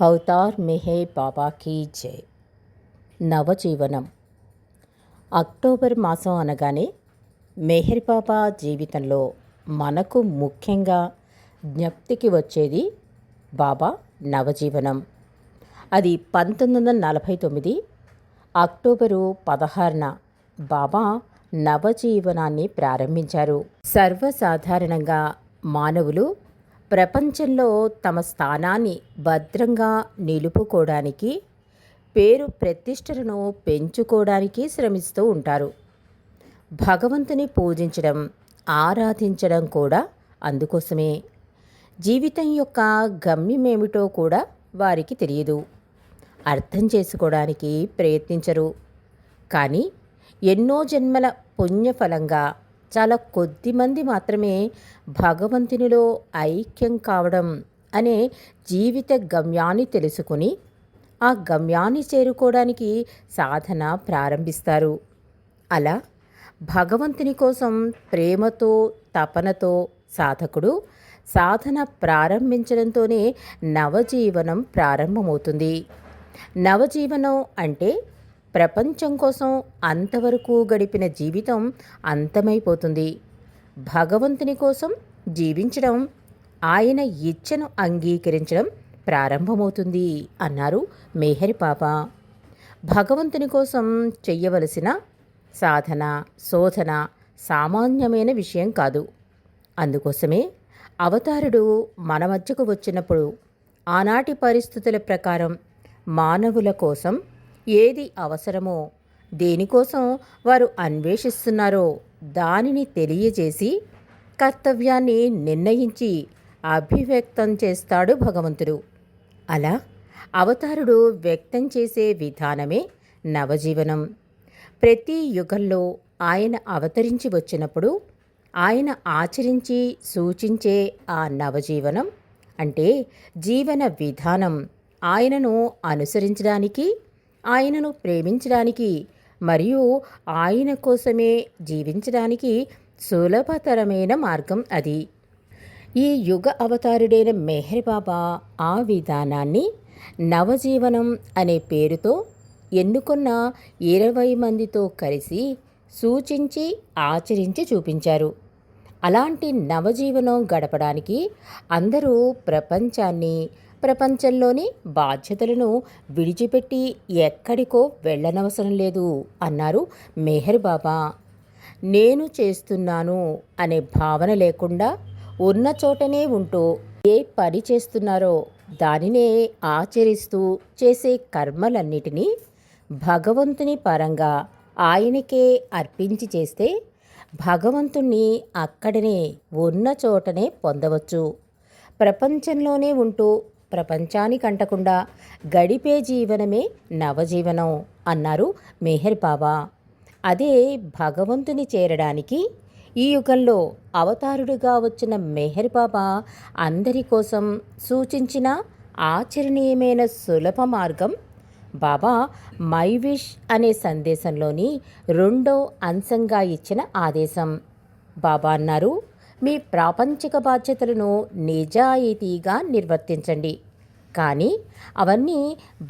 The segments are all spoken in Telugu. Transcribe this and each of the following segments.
అవతార్ మెహే బాబాకి జై. నవజీవనం. అక్టోబర్ మాసం అనగానే మెహర్ బాబా జీవితంలో మనకు ముఖ్యంగా జ్ఞప్తికి వచ్చేది బాబా నవజీవనం. అది పంతొమ్మిది వందల నలభై తొమ్మిది అక్టోబరు పదహారున బాబా నవజీవనాన్ని ప్రారంభించారు. సర్వసాధారణంగా మానవులు ప్రపంచంలో తమ స్థానాన్ని భద్రంగా నిలుపుకోవడానికి పేరు ప్రతిష్టలను పెంచుకోవడానికి శ్రమిస్తూ ఉంటారు. భగవంతుని పూజించడం ఆరాధించడం కూడా అందుకోసమే. జీవితం యొక్క గమ్యమేమిటో కూడా వారికి తెలియదు. అర్థం చేసుకోవడానికి ప్రయత్నించరు. కానీ ఎన్నో జన్మల పుణ్యఫలంగా చాలా కొద్ది మంది మాత్రమే భగవంతునిలో ఐక్యం కావడం అనే జీవిత గమ్యాన్ని తెలుసుకుని ఆ గమ్యాన్ని చేరుకోవడానికి సాధన ప్రారంభిస్తారు. అలా భగవంతుని కోసం ప్రేమతో తపనతో సాధకుడు సాధన ప్రారంభించడంతోనే నవజీవనం ప్రారంభమవుతుంది. నవజీవనం అంటే ప్రపంచం కోసం అంతవరకు గడిపిన జీవితం అంతమైపోతుంది. భగవంతుని కోసం జీవించడం ఆయన ఇచ్చను అంగీకరించడం ప్రారంభమవుతుంది అన్నారు మేహరి పాప. భగవంతుని కోసం చెయ్యవలసిన సాధన శోధన సామాన్యమైన విషయం కాదు. అందుకోసమే అవతారుడు మన మధ్యకు వచ్చినప్పుడు ఆనాటి పరిస్థితుల ప్రకారం మానవుల కోసం ఏది అవసరమో దేనికోసం వారు అన్వేషిస్తున్నారో దానిని తెలియజేసి కర్తవ్యాన్ని నిర్ణయించి అభివ్యక్తం చేస్తాడు భగవంతుడు. అలా అవతారుడు వ్యక్తం చేసే విధానమే నవజీవనం. ప్రతి యుగంలో ఆయన అవతరించి వచ్చినప్పుడు ఆయన ఆచరించి సూచించే ఆ నవజీవనం అంటే జీవన విధానం ఆయనను అనుసరించడానికి ఆయనను ప్రేమించడానికి మరియు ఆయన కోసమే జీవించడానికి సులభతరమైన మార్గం అది. ఈ యుగ అవతారుడైన మెహర్ బాబా ఆ విధానాన్ని నవజీవనం అనే పేరుతో ఎన్నుకున్న ఇరవై మందితో కలిసి సూచించి ఆచరించి చూపించారు. అలాంటి నవజీవనం గడపడానికి అందరూ ప్రపంచాన్ని ప్రపంచంలోని బాధ్యతలను విడిచిపెట్టి ఎక్కడికో వెళ్ళనవసరం లేదు అన్నారు మెహర్ బాబా. నేను చేస్తున్నాను అనే భావన లేకుండా ఉన్న చోటనే ఉంటూ ఏ పని చేస్తున్నారో దానినే ఆచరిస్తూ చేసే కర్మలన్నిటినీ భగవంతుని పరంగా ఆయనకే అర్పించి చేస్తే భగవంతుణ్ణి అక్కడనే ఉన్న చోటనే పొందవచ్చు. ప్రపంచంలోనే ఉంటూ ప్రపంచానికి అంటకుండా గడిపే జీవనమే నవజీవనం అన్నారు మెహర్ బాబా అదే భగవంతుని చేరడానికి ఈ యుగంలో అవతారుడిగా వచ్చిన మెహర్ బాబా అందరి కోసం సూచించిన ఆచరణీయమైన సులభ మార్గం బాబా మై విష్ అనే సందేశంలోని రెండో అంశంగా ఇచ్చిన ఆదేశం. బాబా అన్నారు మీ ప్రాపంచిక బాధ్యతలను నిజాయితీగా నిర్వర్తించండి. కానీ అవన్నీ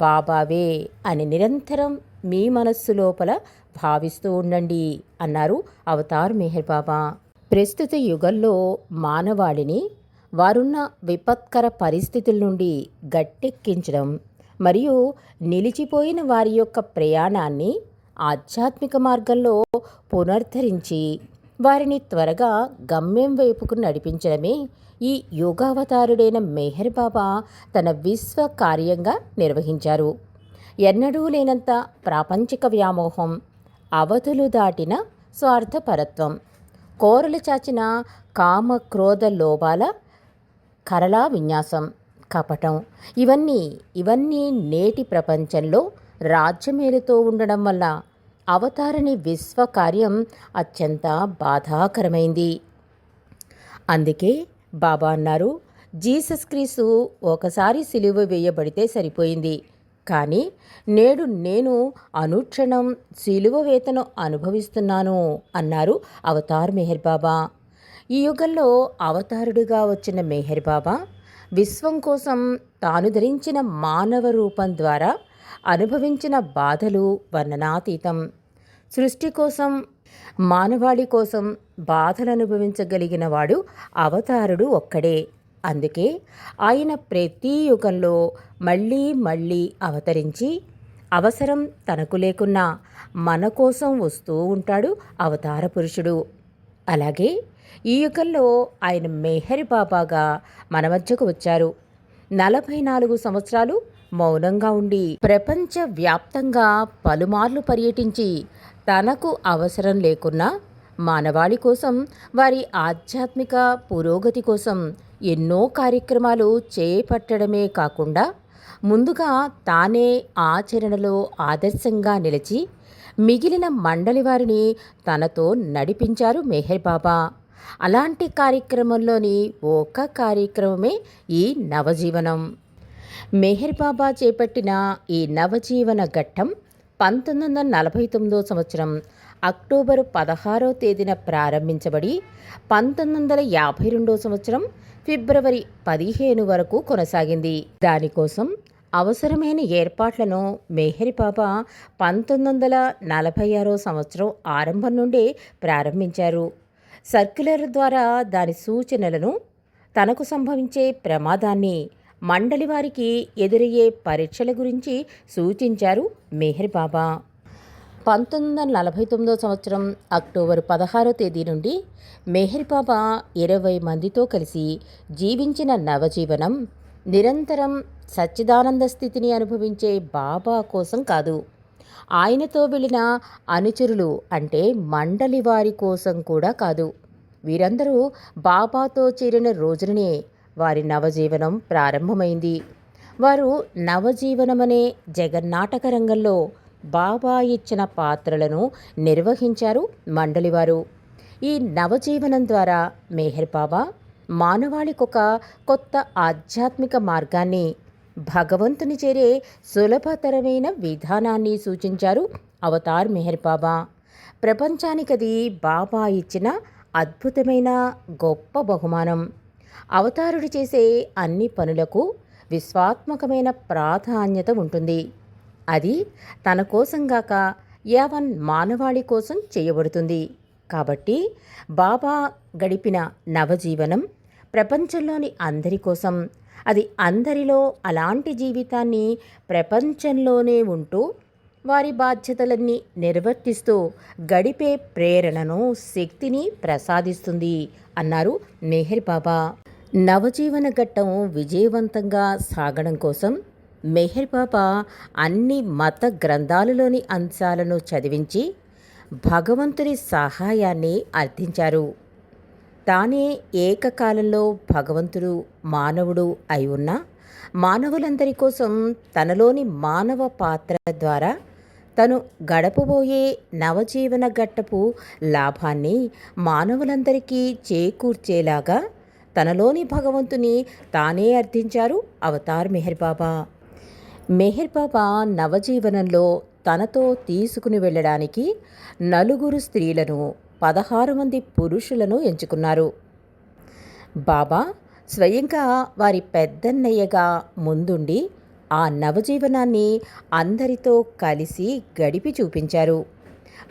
బాబావే అని నిరంతరం మీ మనస్సు లోపల భావిస్తూ ఉండండి అన్నారు అవతార్ మెహర్ బాబా. ప్రస్తుత యుగంలో మానవాళిని వారున్న విపత్కర పరిస్థితుల నుండి గట్టెక్కించడం మరియు నిలిచిపోయిన వారి యొక్క ప్రయాణాన్ని ఆధ్యాత్మిక మార్గంలో పునరుద్ధరించి వారిని త్వరగా గమ్యం వైపుకు నడిపించడమే ఈ యోగావతారుడైన మెహర్ బాబా తన విశ్వ కార్యంగా నిర్వహించారు. ఎన్నడూ లేనంత ప్రాపంచిక వ్యామోహం అవధులు దాటిన స్వార్థపరత్వం కోరలు చాచిన కామ క్రోధ లోభాల కరలా విన్యాసం కపటం ఇవన్నీ ఇవన్నీ నేటి ప్రపంచంలో రాజ్యమేలుతో ఉండడం వల్ల అవతారిని విశ్వకార్యం అత్యంత బాధాకరమైంది. అందుకే బాబా అన్నారు జీసస్ క్రీసు ఒకసారి సిలువ వేయబడితే సరిపోయింది. కానీ నేడు నేను అనుక్షణం సిలువ వేతను అనుభవిస్తున్నాను అన్నారు అవతార్ మెహర్ బాబా. ఈ యుగంలో అవతారుడిగా వచ్చిన మెహర్ బాబా విశ్వం కోసం తాను ధరించిన మానవ రూపం ద్వారా అనుభవించిన బాధలు వర్ణనాతీతం. సృష్టి కోసం మానవాళి కోసం బాధలు అనుభవించగలిగిన వాడు అవతారుడు ఒక్కడే. అందుకే ఆయన ప్రతి యుగంలో మళ్ళీ మళ్ళీ అవతరించి అవసరం తనకు లేకున్నా మన కోసం వస్తూ ఉంటాడు అవతార పురుషుడు. అలాగే ఈ యుగంలో ఆయన మెహరి బాబాగా మన మధ్యకు వచ్చారు. నలభై నాలుగు సంవత్సరాలు మౌనంగా ఉండి ప్రపంచ వ్యాప్తంగా పలుమార్లు పర్యటించి తనకు అవసరం లేకున్నా మానవాళి కోసం వారి ఆధ్యాత్మిక పురోగతి కోసం ఎన్నో కార్యక్రమాలు చేపట్టడమే కాకుండా ముందుగా తానే ఆచరణలో ఆదర్శంగా నిలిచి మిగిలిన మండలి వారిని తనతో నడిపించారు మెహర్ బాబా. అలాంటి కార్యక్రమంలోని ఒక కార్యక్రమమే ఈ నవజీవనం. మెహర్ బాబా చేపట్టిన ఈ నవజీవన ఘట్టం పంతొమ్మిది వందల నలభై తొమ్మిదో సంవత్సరం అక్టోబరు పదహారో తేదీన ప్రారంభించబడి పంతొమ్మిది వందల యాభై రెండో సంవత్సరం ఫిబ్రవరి పదిహేను వరకు కొనసాగింది. దానికోసం అవసరమైన ఏర్పాట్లను మెహరి బాబా పంతొమ్మిది వందల నలభై ఆరో సంవత్సరం ఆరంభం నుండే ప్రారంభించారు. సర్క్యులర్ ద్వారా దాని సూచనలను తనకు సంభవించే ప్రమాదాన్ని మండలి వారికి ఎదురయ్యే పరీక్షల గురించి సూచించారు మెహర్ బాబా. పంతొమ్మిది వందల నలభై తొమ్మిదో సంవత్సరం అక్టోబర్ పదహారో తేదీ నుండి మెహర్ బాబా ఇరవై మందితో కలిసి జీవించిన నవజీవనం నిరంతరం సచ్చిదానంద స్థితిని అనుభవించే బాబా కోసం కాదు ఆయనతో వెళ్ళిన అనుచరులు అంటే మండలి వారి కోసం కూడా కాదు. వీరందరూ బాబాతో చేరిన రోజుననే వారి నవజీవనం ప్రారంభమైంది. వారు నవజీవనమనే జగన్నాటక రంగంలో బాబా ఇచ్చిన పాత్రలను నిర్వహించారు మండలివారు. ఈ నవజీవనం ద్వారా మేహర్ బాబా మానవాళికొక కొత్త ఆధ్యాత్మిక మార్గాన్ని భగవంతుని చేరే సులభతరమైన విధానాన్ని సూచించారు అవతార్ మెహర్ బాబా. ప్రపంచానికది బాబా ఇచ్చిన అద్భుతమైన గొప్ప బహుమానం. అవతారుడు చేసే అన్ని పనులకు విశ్వాత్మకమైన ప్రాధాన్యత ఉంటుంది. అది తన కోసం గాక యావన్ మానవాళి కోసం చేయబడుతుంది. కాబట్టి బాబా గడిపిన నవజీవనం ప్రపంచంలోని అందరి కోసం అది అందరిలో అలాంటి జీవితాన్ని ప్రపంచంలోనే ఉంటూ వారి బాధ్యతలన్నీ నిర్వర్తిస్తూ గడిపే ప్రేరణను శక్తిని ప్రసాదిస్తుంది అన్నారు మెహర్ బాబా. నవజీవన ఘట్టం విజయవంతంగా సాగడం కోసం మెహర్ బాబా అన్ని మత గ్రంథాలలోని అంశాలను చదివించి భగవంతుని సహాయాన్ని అర్థించారు తానే ఏకకాలంలో భగవంతుడు మానవుడు అయి ఉన్న మానవులందరి కోసం తనలోని మానవ పాత్ర ద్వారా తను గడపబోయే నవజీవన ఘట్టపు లాభాన్ని మానవులందరికీ చేకూర్చేలాగా తనలోని భగవంతుని తానే అర్థించారు అవతార్ మెహర్ బాబా. మెహర్ బాబా నవజీవనంలో తనతో తీసుకుని వెళ్ళడానికి నలుగురు స్త్రీలను పదహారు మంది పురుషులను ఎంచుకున్నారు. బాబా స్వయంగా వారి పెద్దన్నయ్యగా ముందుండి ఆ నవజీవనాన్ని అందరితో కలిసి గడిపి చూపించారు.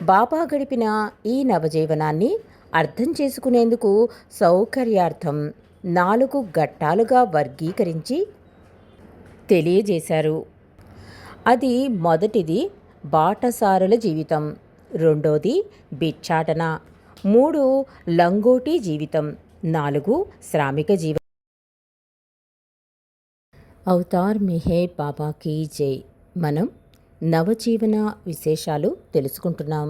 బాబా గడిపిన ఈ నవజీవనాన్ని అర్థం చేసుకునేందుకు సౌకర్యార్థం నాలుగు ఘట్టాలుగా వర్గీకరించి తెలియజేశారు. అది మొదటిది బాటసారుల జీవితం రెండోది బిచ్చాటన మూడు లంగోటి జీవితం నాలుగు శ్రామిక జీవితం అవతార్ మిహే బాబా కీ జై. మనం నవజీవన విశేషాలు తెలుసుకుంటున్నాం.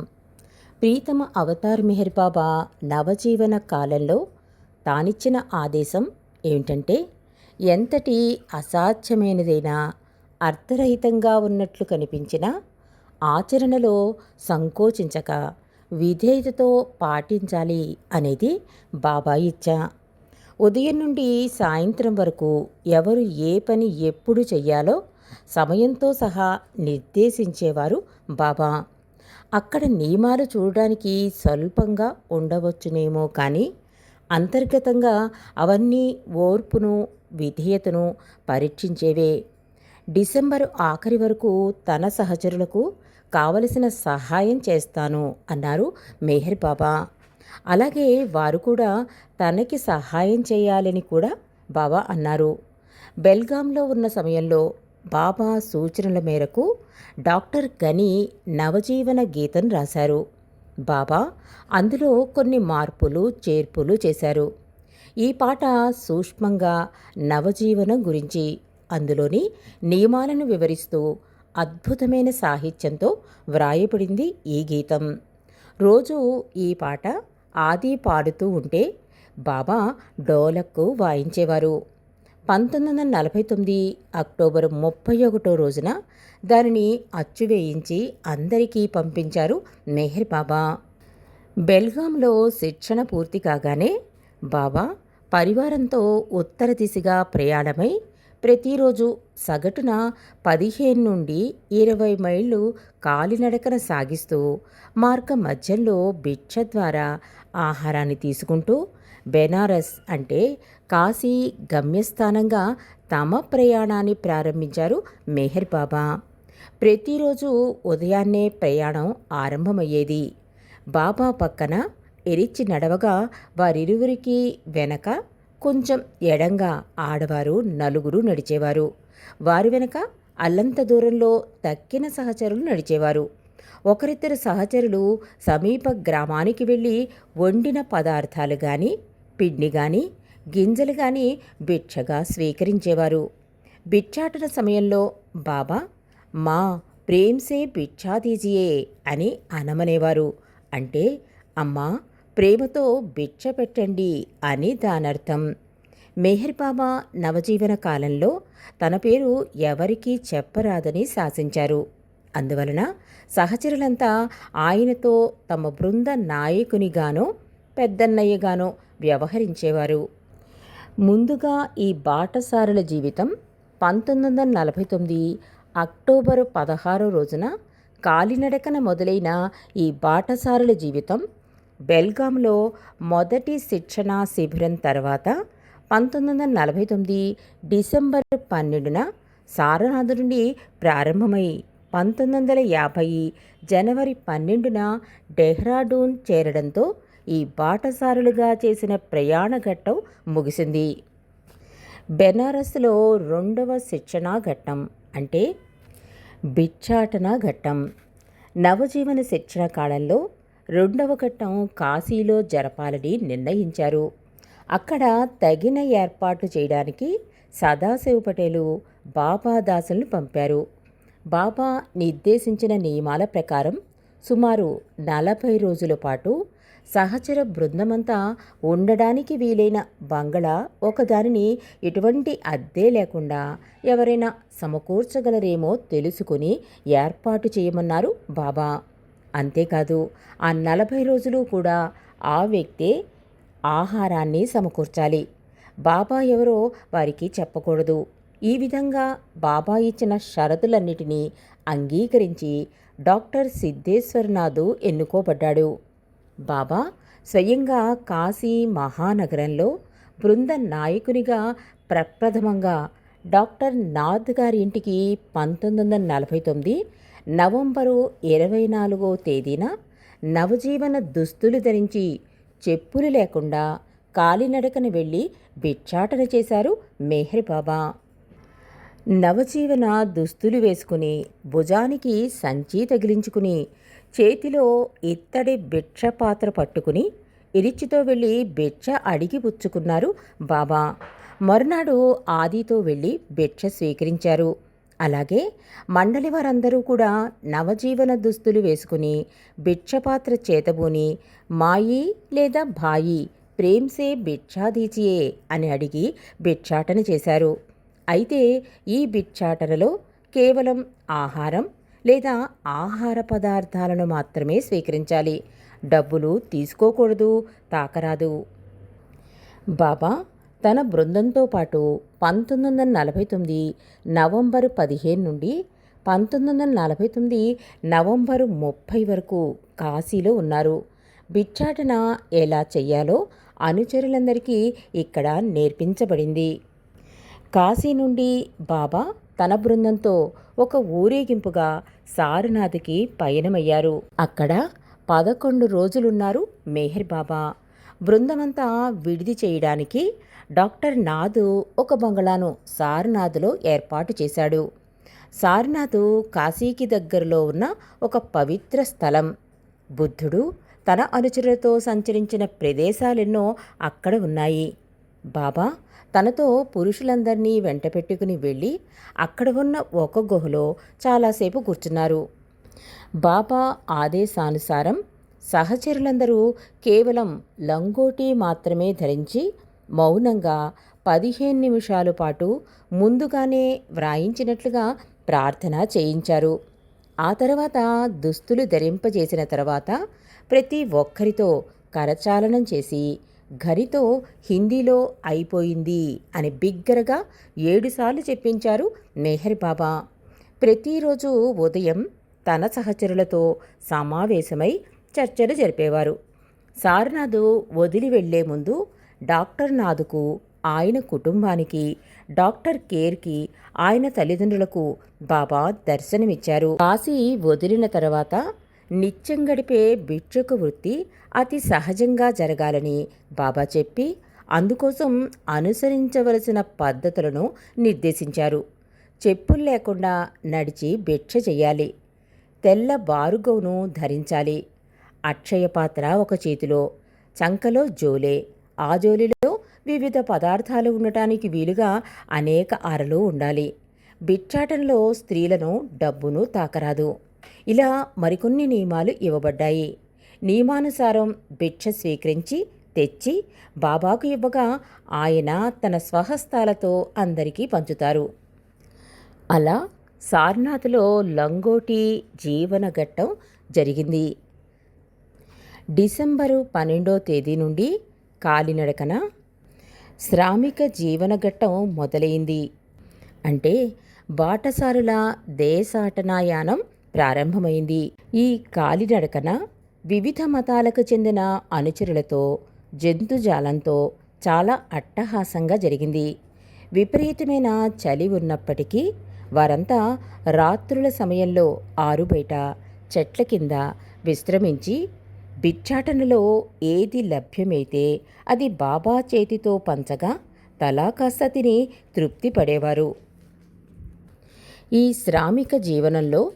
ప్రీతమ అవతార్ మెహర్ బాబా నవజీవన కాలంలో తానిచ్చిన ఆదేశం ఏమిటంటే ఎంతటి అసాధ్యమైనదైనా అర్థరహితంగా ఉన్నట్లు కనిపించిన ఆచరణలో సంకోచించక విధేయతతో పాటించాలి అనేది బాబా ఇచ్చా. ఉదయం నుండి సాయంత్రం వరకు ఎవరు ఏ పని ఎప్పుడు చెయ్యాలో సమయంతో సహా నిర్దేశించేవారు బాబా. అక్కడ నియమాలు చూడడానికి స్వల్పంగా ఉండవచ్చునేమో కానీ అంతర్గతంగా అవన్నీ ఓర్పును విధేయతను పరీక్షించేవే. డిసెంబరు ఆఖరి వరకు తన సహచరులకు కావలసిన సహాయం చేస్తాను అన్నారు మెహర్ బాబా. అలాగే వారు కూడా తనకి సహాయం చేయాలని కూడా బాబా అన్నారు. బెల్గాంలో ఉన్న సమయంలో బాబా సూచనల మేరకు డాక్టర్ గని నవజీవన గీతం రాశారు. బాబా అందులో కొన్ని మార్పులు చేర్పులు చేశారు. ఈ పాట సూక్ష్మంగా నవజీవనం గురించి అందులోని నియమాలను వివరిస్తూ అద్భుతమైన సాహిత్యంతో వ్రాయబడింది ఈ గీతం. రోజు ఈ పాట ఆది పాడుతూ ఉంటే బాబా డోలక్కు వాయించేవారు. పంతొమ్మిది వందల నలభై తొమ్మిది అక్టోబర్ ముప్పై ఒకటో రోజున దానిని అచ్చువేయించి అందరికీ పంపించారు మెహర్ బాబా. బెల్గాంలో శిక్షణ పూర్తి కాగానే బాబా పరివారంతో ఉత్తర దిశగా ప్రయాణమై ప్రతిరోజు సగటున పదిహేను నుండి ఇరవై మైళ్ళు కాలినడకన సాగిస్తూ మార్గ మధ్యంలో భిక్ష ద్వారా ఆహారాన్ని తీసుకుంటూ బెనారస్ అంటే కాశీ గమ్యస్థానంగా తమ ప్రయాణాన్ని ప్రారంభించారు మెహర్ బాబా. ప్రతిరోజు ఉదయాన్నే ప్రయాణం ఆరంభమయ్యేది. బాబా పక్కన ఎరిచి నడవగా వారిరువురికి వెనక కొంచెం ఎడంగా ఆడవారు నలుగురు నడిచేవారు. వారి వెనక అల్లంత దూరంలో తక్కిన సహచరులు నడిచేవారు. ఒకరిద్దరు సహచరులు సమీప గ్రామానికి వెళ్ళి వండిన పదార్థాలు కానీ పిండి కానీ గింజలు కానీ భిక్షగా స్వీకరించేవారు. భిక్షాటన సమయంలో బాబా మా ప్రేమ్సే భిక్షా తీజియే అని అనమనేవారు. అంటే అమ్మా ప్రేమతో భిక్ష పెట్టండి అని దానర్థం. మెహర్ బాబా నవజీవన కాలంలో తన పేరు ఎవరికీ చెప్పరాదని శాసించారు. అందువలన సహచరులంతా ఆయనతో తమ బృంద నాయకునిగానో పెద్దన్నయ్యగానో వ్యవహరించేవారు. ముందుగా ఈ బాటసారుల జీవితం పంతొమ్మిది వందల నలభై తొమ్మిది అక్టోబరు పదహారో రోజున కాలినడకన మొదలైన ఈ బాటసారుల జీవితం బెల్గాంలో మొదటి శిక్షణా శిబిరం తర్వాత పంతొమ్మిది వందల నలభై తొమ్మిది డిసెంబర్ పన్నెండున సారనాథ్ నుండి ప్రారంభమై పంతొమ్మిది వందల యాభై జనవరి పన్నెండున డెహ్రాడూన్ చేరడంతో ఈ బాటసారులుగా చేసిన ప్రయాణ ఘట్టం ముగిసింది. బెనారస్లో రెండవ శిక్షణా ఘట్టం అంటే భిక్షాటన ఘట్టం. నవజీవన శిక్షణ కాలంలో రెండవ ఘట్టం కాశీలో జరపాలని నిర్ణయించారు. అక్కడ తగిన ఏర్పాట్లు చేయడానికి సదాశివ పటేలు బాబాదాసులను పంపారు. బాబా నిర్దేశించిన నియమాల ప్రకారం సుమారు నలభై రోజుల పాటు సహచర బృందమంతా ఉండడానికి వీలైన బంగళా ఒకదానిని ఎటువంటి అద్దె లేకుండా ఎవరైనా సమకూర్చగలరేమో తెలుసుకుని ఏర్పాటు చేయమన్నారు బాబా. అంతేకాదు ఆ నలభై రోజులు కూడా ఆ వ్యక్తే ఆహారాన్ని సమకూర్చాలి. బాబా ఎవరో వారికి చెప్పకూడదు. ఈ విధంగా బాబా ఇచ్చిన షరతులన్నిటినీ అంగీకరించి డాక్టర్ సిద్ధేశ్వరనాథు ఎన్నుకోబడ్డాడు. బాబా స్వయంగా కాశీ మహానగరంలో బృంద నాయకునిగా ప్రప్రథమంగా డాక్టర్ నాథ్ గారి ఇంటికి పంతొమ్మిది వందల నలభై తొమ్మిది నవంబరు ఇరవై నాలుగో తేదీన నవజీవన దుస్తులు ధరించి చెప్పులు లేకుండా కాలినడకన వెళ్ళి భిక్షాటన చేశారు మెహర్ బాబా. నవజీవన దుస్తులు వేసుకుని భుజానికి సంచి తగిలించుకుని చేతిలో ఇత్తడి భిక్ష పాత్ర పట్టుకుని ఇరిచితో వెళ్ళి భిక్ష అడిగి పుచ్చుకున్నారు బాబా. మరునాడు ఆదితో వెళ్ళి భిక్ష స్వీకరించారు. అలాగే మండలి వారందరూ కూడా నవజీవన దుస్తులు వేసుకుని భిక్షపాత్ర చేతబూని మాయి లేదా భాయి ప్రేమ్సే భిక్షాదీచియే అని అడిగి భిక్షాటన చేశారు. అయితే ఈ భిక్షాటనలో కేవలం ఆహారం లేదా ఆహార పదార్థాలను మాత్రమే స్వీకరించాలి. డబ్బులు తీసుకోకూడదు తాకరాదు. బాబా తన బృందంతో పాటు పంతొమ్మిది వందల నలభై తొమ్మిది నవంబరు పదిహేను నుండి పంతొమ్మిది వందల నలభై తొమ్మిది నవంబరు ముప్పై వరకు కాశీలో ఉన్నారు. భిక్షాటన ఎలా చేయాలో అనుచరులందరికీ ఇక్కడ నేర్పించబడింది. కాశీ నుండి బాబా తన బృందంతో ఒక ఊరేగింపుగా సారనాథ్కి పయనమయ్యారు. అక్కడ పదకొండు రోజులున్నారు మెహర్ బాబా. బృందమంతా విడిది చేయడానికి డాక్టర్ నాథు ఒక బంగళాను సారనాథ్లో ఏర్పాటు చేశాడు. సారనాథ్ కాశీకి దగ్గరలో ఉన్న ఒక పవిత్ర స్థలం. బుద్ధుడు తన అనుచరులతో సంచరించిన ప్రదేశాలెన్నో అక్కడ ఉన్నాయి. బాబా తనతో పురుషులందరినీ వెంట పెట్టుకుని వెళ్ళి అక్కడ ఉన్న ఒక గుహలో చాలాసేపు కూర్చున్నారు. బాబా ఆదేశానుసారం సహచరులందరూ కేవలం లంగోటి మాత్రమే ధరించి మౌనంగా పదిహేను నిమిషాల పాటు ముందుగానే వ్రాయించినట్లుగా ప్రార్థన చేయించారు. ఆ తర్వాత దుస్తులు ధరింపజేసిన తర్వాత ప్రతి ఒక్కరితో కరచాలనం చేసి ఘరితో హిందీలో అయిపోయింది అని బిగ్గరగా ఏడుసార్లు చెప్పించారు మెహర్ బాబా. ప్రతిరోజు ఉదయం తన సహచరులతో సమావేశమై చర్చలు జరిపేవారు. సారనాథ్ వదిలి వెళ్ళే ముందు డాక్టర్ నాథుకు ఆయన కుటుంబానికి డాక్టర్ కేర్కి ఆయన తల్లిదండ్రులకు బాబా దర్శనమిచ్చారు. కాశీ వదిలిన తర్వాత నిత్యం గడిపే భిక్షుక వృత్తి అతి సహజంగా జరగాలని బాబా చెప్పి అందుకోసం అనుసరించవలసిన పద్ధతులను నిర్దేశించారు. చెప్పులు లేకుండా నడిచి భిక్ష చెయ్యాలి. తెల్ల బారుగౌను ధరించాలి. అక్షయ పాత్ర ఒక చేతిలో చంకలో జోలే. ఆ జోలిలో వివిధ పదార్థాలు ఉండటానికి వీలుగా అనేక అరలు ఉండాలి. బిచ్చాటంలో స్త్రీలను డబ్బును తాకరాదు. ఇలా మరికొన్ని నియమాలు ఇవ్వబడ్డాయి. నియమానుసారం భిక్ష స్వీకరించి తెచ్చి బాబాకు ఇవ్వగా ఆయన తన స్వహస్తాలతో అందరికీ పంచుతారు. అలా సార్నాథ్లో లంగోటి జీవన ఘట్టం జరిగింది. డిసెంబరు పన్నెండో తేదీ నుండి కాలినడకన శ్రామిక జీవన ఘట్టం మొదలైంది. అంటే బాటసారుల దేశాటనాయానం ప్రారంభమైంది. ఈ కాలినడకన వివిధ మతాలకు చెందిన అనుచరులతో జంతుజాలంతో చాలా అట్టహాసంగా జరిగింది. విపరీతమైన చలి ఉన్నప్పటికీ వారంతా రాత్రుల సమయంలో ఆరుబయట చెట్ల కింద విశ్రమించి బిచ్చాటనలో ఏది లభ్యమైతే అది బాబా చేతితో పంచగా తలా కాస్త తిని తృప్తి పడేవారు ఈ శ్రామిక జీవనంలో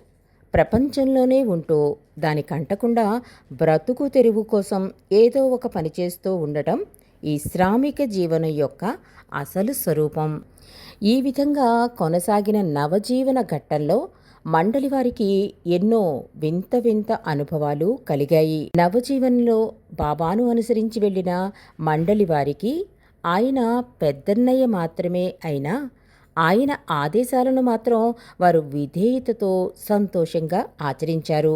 ప్రపంచంలోనే ఉంటూ దానికంటకుండా బ్రతుకు తెరువు కోసం ఏదో ఒక పని చేస్తూ ఉండటం ఈ శ్రామిక జీవనం యొక్క అసలు స్వరూపం. ఈ విధంగా కొనసాగిన నవజీవన ఘట్టంలో మండలి వారికి ఎన్నో వింత వింత అనుభవాలు కలిగాయి. నవజీవన్లో బాబాను అనుసరించి వెళ్ళిన మండలి వారికి ఆయన పెద్దన్నయ్య మాత్రమే అయినా ఆయన ఆదేశాలను మాత్రం వారు విధేయతతో సంతోషంగా ఆచరించారు.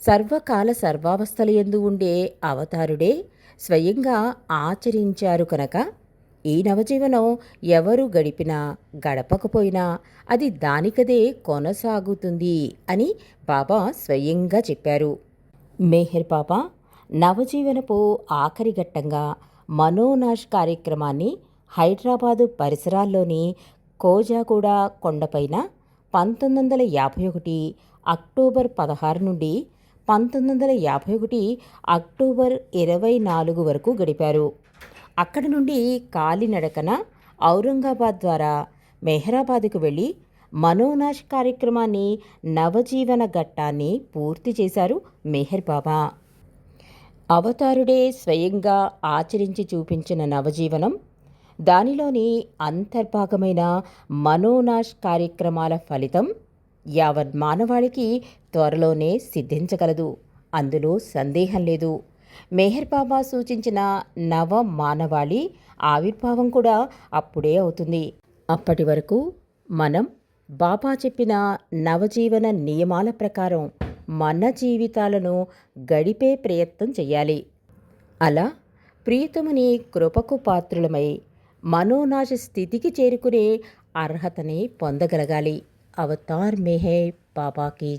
సర్వకాల సర్వావస్థల ఎందు ఉండే అవతారుడే స్వయంగా ఆచరించారు కనుక ఈ నవజీవనం ఎవరు గడిపినా గడపకపోయినా అది దానికదే కొనసాగుతుంది అని బాబా స్వయంగా చెప్పారు. మేహర్ బాబా నవజీవనపు ఆఖరి ఘట్టంగా మనోనాష్ కార్యక్రమాన్ని హైదరాబాదు పరిసరాల్లోని కోజాగూడ కొండపైన పంతొమ్మిది వందల యాభై ఒకటి అక్టోబర్ పదహారు నుండి పంతొమ్మిది వందల యాభై ఒకటి అక్టోబర్ ఇరవై నాలుగు వరకు గడిపారు. అక్కడి నుండి కాలినడకన ఔరంగాబాద్ ద్వారా మెహరాబాద్కు వెళ్ళి మనోనాష్ కార్యక్రమాన్ని నవజీవన ఘట్టాన్ని పూర్తి చేశారు మెహర్ బాబా. అవతారుడే స్వయంగా ఆచరించి చూపించిన నవజీవనం దానిలోని అంతర్భాగమైన మనోనాష్ కార్యక్రమాల ఫలితం యావత్ మానవాళికి త్వరలోనే సిద్ధించగలదు. అందులో సందేహం లేదు. మెహర్ బాబా సూచించిన నవ మానవాళి ఆవిర్భావం కూడా అప్పుడే అవుతుంది. అప్పటి వరకు మనం బాబా చెప్పిన నవజీవన నియమాల ప్రకారం మన జీవితాలను గడిపే ప్రయత్నం చేయాలి. అలా ప్రియతముని కృపకు పాత్రులమై మనోనాశ స్థితికి చేరుకునే అర్హతని పొందగలగాలి. అవతార్ మెహే బాబాకి